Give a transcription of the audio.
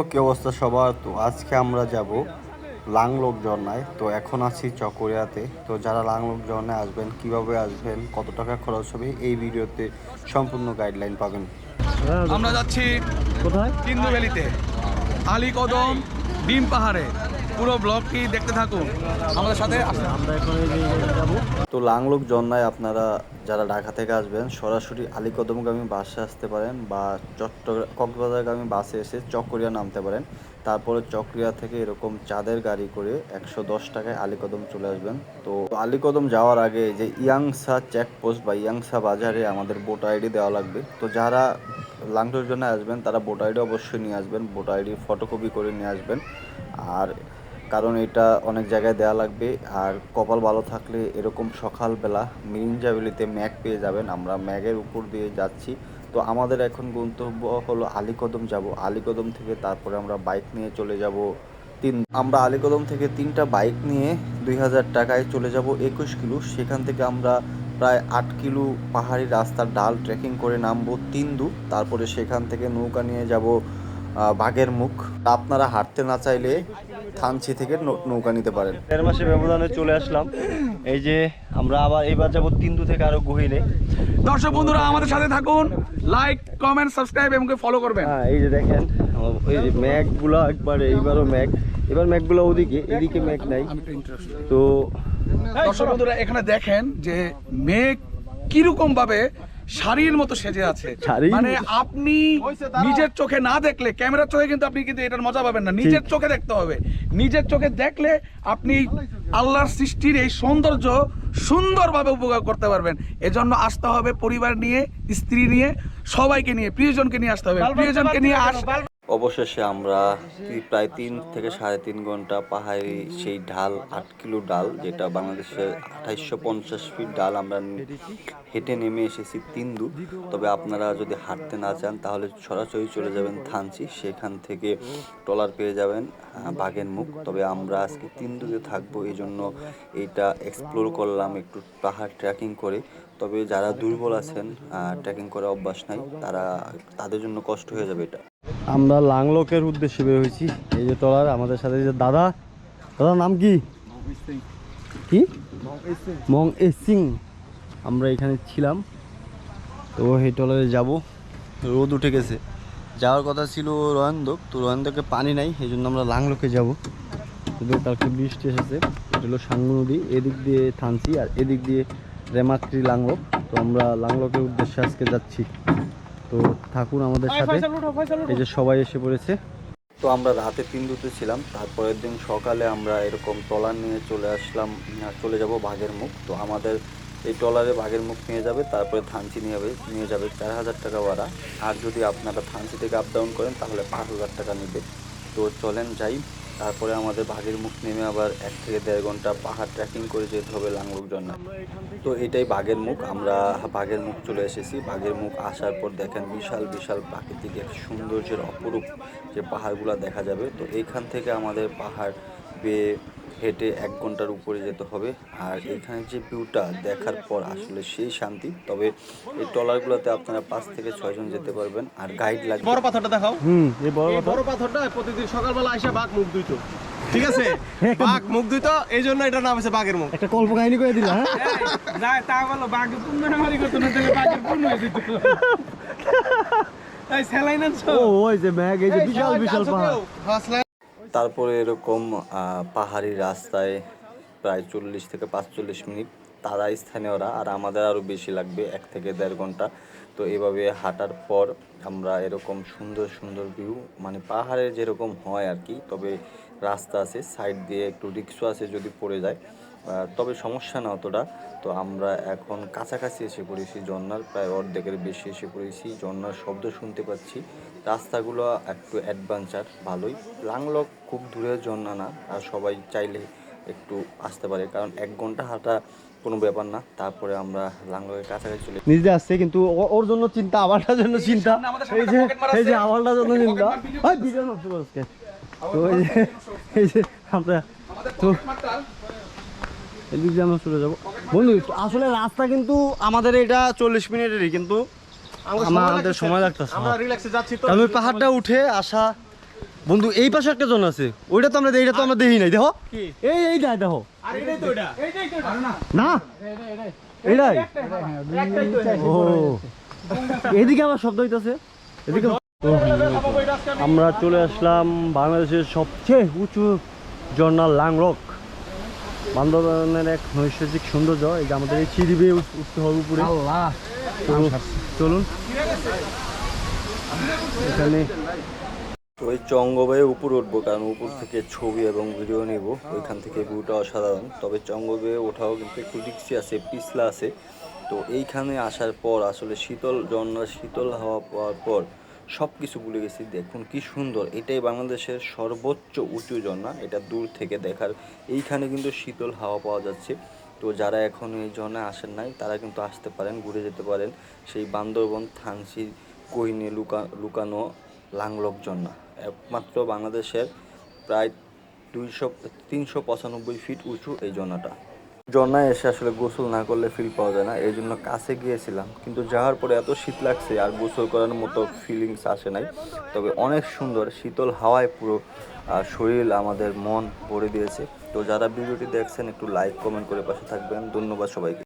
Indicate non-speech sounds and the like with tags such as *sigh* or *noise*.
তো কি অবস্থা সবার। তো আজকে আমরা যাব লাংলোক ঝর্ণায়। তো এখন আছি চকরিয়াতে। তো যারা লাংলোক ঝর্ণায় আসবেন কীভাবে আসবেন কত টাকা খরচ হবে এই ভিডিওতে সম্পূর্ণ গাইডলাইন পাবেন। আমরা যাচ্ছি কোথায়? কিন্দু ভ্যালিতে আলী কদম ডিম পাহাড়ে। পুরো ব্লগটি দেখতে থাকুন। আমাদের সাথে আমরা এখন এই যে যাব। তো লাংলোক ঝর্ণায় আপনারা যারা ঢাকা থেকে আসবেন, সরাসরি আলীকদমগামী বাসে আসতে পারেন বা চট্টগ্রাম কক্সবাজারগামী বাসে এসে চকরিয়া নামতে পারেন। তারপরে চকরিয়া থেকে এরকম চাঁদের গাড়ি করে একশো দশ টাকায় আলীকদম চলে আসবেন। তো আলীকদম যাওয়ার আগে যে ইয়াংসা চেকপোস্ট বা ইয়াংসা বাজারে আমাদের ভোট আইডি দেওয়া লাগবে। তো যারা লাংলোর জন্য আসবেন, তারা ভোট আইডি অবশ্যই নিয়ে আসবেন ভোট আইডি ফটোকপি করে নিয়ে আসবেন। আর কারণ এটা অনেক জায়গায় দেওয়া লাগবে। আর কপাল ভালো থাকলে এরকম সকালবেলা মিরিঞ্জাবিলিতে ম্যাগ পেয়ে যাবেন। আমরা ম্যাগের উপর দিয়ে যাচ্ছি। তো আমাদের এখন গন্তব্য হলো আলীকদম যাব। আলীকদম থেকে তারপরে আমরা বাইক নিয়ে চলে যাব তিন আমরা আলীকদম থেকে তিনটা বাইক নিয়ে দুই হাজার টাকায় চলে যাব একুশ কিলো। সেখান থেকে আমরা প্রায় আট কিলো পাহাড়ি রাস্তার ডাল ট্রেকিং করে নামবো তিন্দু তারপরে সেখান থেকে নৌকা নিয়ে যাব বাঘের মুখ। আপনারা হাঁটতে না চাইলে থানচি থেকে নৌকা নিতে পারেন। দেড় মাসের ব্যবধানে চলে আসলাম। এই যে আমরা আবার এইবার যাব তিন্দু থেকে আরও গহিরে দর্শক বন্ধুরা আমাদের সাথে থাকুন। লাইক কমেন্ট সাবস্ক্রাইব এবং ফলো করবেন। হ্যাঁ এই যে দেখেন এই যে ম্যাগগুলো একবার এইবারও ম্যাগ। এবার ম্যাগগুলো ওদিকে এদিকে ম্যাগ নাই। তো দর্শক বন্ধুরা এখানে দেখেন যে মেঘ কীরকম ভাবে শাড়ির মতো সেজে আছে। মানে আপনি নিজের চোখে না দেখলে ক্যামেরার চোখে কিন্তু আপনি কিন্তু এটার মজা পাবেন না। নিজের চোখে দেখতে হবে। নিজের চোখে দেখলে আপনি আল্লাহর সৃষ্টির এই সৌন্দর্য সুন্দরভাবে উপভোগ করতে পারবেন। এজন্য আসতে হবে পরিবার নিয়ে স্ত্রী নিয়ে সবাইকে নিয়ে প্রিয়জনকে নিয়ে আসতে হবে। প্রিয়জনকে নিয়ে আস অবশেষে আমরা প্রায় তিন থেকে সাড়ে তিন ঘণ্টা পাহাড়ি সেই ঢাল আট কিলো ডাল, যেটা বাংলাদেশের আঠাইশশো পঞ্চাশ ফিট ডাল আমরা হেঁটে নেমে এসেছি তিন্দু। তবে আপনারা যদি হাঁটতে না চান, তাহলে সরাসরি চলে যাবেন থানচি। সেখান থেকে ট্রলার পেয়ে যাবেন বাঘের মুখ। তবে আমরা আজকে তিন্দুতে থাকব এই জন্য এইটা এক্সপ্লোর করলাম, একটু পাহাড় ট্রেকিং করে। তবে যারা দুর্বল আছেন ট্রেকিং করে অভ্যাস নাই, তারা, তাদের জন্য কষ্ট হয়ে যাবে এটা। আমরা লাংলকের উদ্দেশ্যে বের হয়েছি। এই যে টলার আমাদের সাথে যে দাদা। দাদার নাম কি? কি? মং এ সিং। আমরা এখানে ছিলাম। তো এই টলারে যাব। রোদ উঠে গেছে। যাওয়ার কথা ছিল রোহান্দক, তো রোহান্দকে পানি নাই, এই জন্য আমরা লাংলকে যাব। কিন্তু কালকে বৃষ্টি এসেছে। এটা হলো সাঙ্গু নদী। এদিক দিয়ে থানছি আর এদিক দিয়ে রেমাত্রি লাংলক। তো আমরা লাংলকের উদ্দেশ্যে আজকে যাচ্ছি। তো থাকুন আমাদের সাথে। এই যে সবাই এসে পড়েছে। তো আমরা রাতে তিন্দুতে ছিলাম তারপরের দিন সকালে আমরা এরকম ট্রলার নিয়ে চলে আসলাম চলে যাব বাঘের মুখ। তো আমাদের এই ট্রলারে বাঘের মুখ নিয়ে যাবে তারপরে থানচি নিয়ে যাবে নিয়ে যাবে চার হাজার টাকা ভাড়া। আর যদি আপনারা থানচি থেকে আপ ডাউন করেন তাহলে পাঁচ হাজার টাকা নেবে। তো চলেন যাই। তারপরে আমাদের বাঘের মুখ নেমে আবার এক থেকে দেড় ঘণ্টা পাহাড় ট্রেকিং করে যেতে হবে লাংলুক জন্য। তো এটাই বাঘের মুখ, আমরা বাঘের মুখ চলে এসেছি। বাঘের মুখ আসার পর দেখেন বিশাল বিশাল প্রাকৃতিক এক সৌন্দর্যের অপরূপ যে পাহাড়গুলো দেখা যাবে। তো এইখান থেকে আমাদের পাহাড় বেয়ে হেঁটে এক ঘণ্টার উপরে যেতে হবে। আর এখানে যে ভিউটা দেখার পর আসলে সেই শান্তি। তবে এই ট্রলারগুলোতে আপনারা পাঁচ থেকে ছয়জন যেতে পারবেন। আর গাইড লাগবে। বড় পাথরটা দেখাও। হুম এই বড় বড় পাথরটা প্রতিদিন সকালবেলা এসে বাঘ মুখ ধুইতো। ঠিক আছে? *laughs* বাঘ মুখ ধুইতো এই জন্য এটার নাম আছে বাঘের মুখ। একটা কল্প কাহিনী করে দিলা হ্যাঁ? *laughs* না তা বলো বাঘে পূর্ণ মারি করতো না তাহলে বাঘে পূর্ণ হয়ে যেত। এই স্যালাইন আনছো ও ওই যে ম্যাগ এই যে বিশাল বিশাল পাহাড়। তারপরে এরকম পাহাড়ি রাস্তায় প্রায় চল্লিশ থেকে পাঁচচল্লিশ মিনিট। তারা স্থানীয়রা, আর আমাদের আরও বেশি লাগবে, এক থেকে দেড় ঘণ্টা। তো এভাবে হাঁটার পর আমরা এরকম সুন্দর সুন্দর ভিউ মানে পাহাড়ে যেরকম হয় আর কি, তবে রাস্তা আছে সাইড দিয়ে একটু রিক্সও আছে যদি পড়ে যায় তবে সমস্যা না অতটা। তো আমরা এখন কাছাকাছি এসে পড়েছি ঝর্নার প্রায় অর্ধেকের বেশি এসে পড়েছি ঝর্নার শব্দ শুনতে পাচ্ছি। রাস্তাগুলো একটু অ্যাডভেঞ্চার ভালোই। লাংলক খুব দূরের ঝর্ণা না আর সবাই চাইলে একটু আসতে পারে কারণ এক ঘণ্টা হাঁটা কোনো ব্যাপার না। তারপরে আমরা লাংলকের কাছাকাছি চলে নিজে আসছে কিন্তু ও- ওর জন্য চিন্তা আমারটার জন্য চিন্তা। এই যে এই যে। আমারটার জন্য চিন্তা? তো এই যে এই যে আমরা তো এদিক দিয়ে আমরা চলে যাব। বন্ধু আসলে রাস্তা কিন্তু আমাদের এটা চল্লিশ মিনিটেরই কিন্তু আমাদের সময় লাগতেছে আমরা রিল্যাক্সে যাচ্ছি তো। ওই পাহাড়টা উঠে আসা। বন্ধু এই পাশে একটা জন আছে। ওইটা তো আমরা এইটা তো আমরা দেখি নাই দেখো। কি? এই এইটা দেখো আর এটাই তো এটা না। এইটাই ও। এদিকে আমার শব্দ হইতাছে। এদিকে আমরা চলে আসলাম বাংলাদেশের সবচেয়ে উঁচু ঝর্ণা লাংরক। বান্দরবানের এক নৈসর্গিক সৌন্দর্য এই যে আমাদের এই বেয়ে উঠতে হবে উপরে। তো চলুন। এখানে ওই চঙ্গবে উপর উঠবো, কারণ উপর থেকে ছবি এবং ভিডিও নেব। ওইখান থেকে ভিউটা অসাধারণ। তবে চঙ্গবে ওঠাও কিন্তু একটু রিক্সি আছে, পিছলা আছে। তো এইখানে আসার পর, আসলে শীতল ঝর্ণার শীতল হাওয়া পাওয়ার পর সব কিছু ভুলে গেছি। দেখুন কি সুন্দর। এটাই বাংলাদেশের সর্বোচ্চ উঁচু ঝর্ণা। এটা দূর থেকে দেখার। এইখানে কিন্তু শীতল হাওয়া পাওয়া যাচ্ছে। তো যারা এখন এই ঝর্ণায় আসেন নাই, তারা কিন্তু আসতে পারেন, ঘুরে যেতে পারেন। সেই বান্দরবন থানসি কোহিনী লুকা, লুকানো, লাংলক ঝর্ণা একমাত্র বাংলাদেশের প্রায় দুইশো, তিনশো পঁচানব্বই ফিট উঁচু এই ঝর্ণাটা ঝর্ণায় এসে আসলে গোসল না করলে ফিল পাওয়া যায় না, এই জন্য কাছে গিয়েছিলাম। কিন্তু যাওয়ার পরে এত শীত লাগছে, আর গোসল করার মতো ফিলিংস আসে নাই। তবে অনেক সুন্দর, শীতল হাওয়ায় পুরো শরীর আমাদের মন ভরে দিয়েছে। তো যারা ভিডিওটি দেখছেন একটু লাইক কমেন্ট করে পাশে থাকবেন। ধন্যবাদ সবাইকে।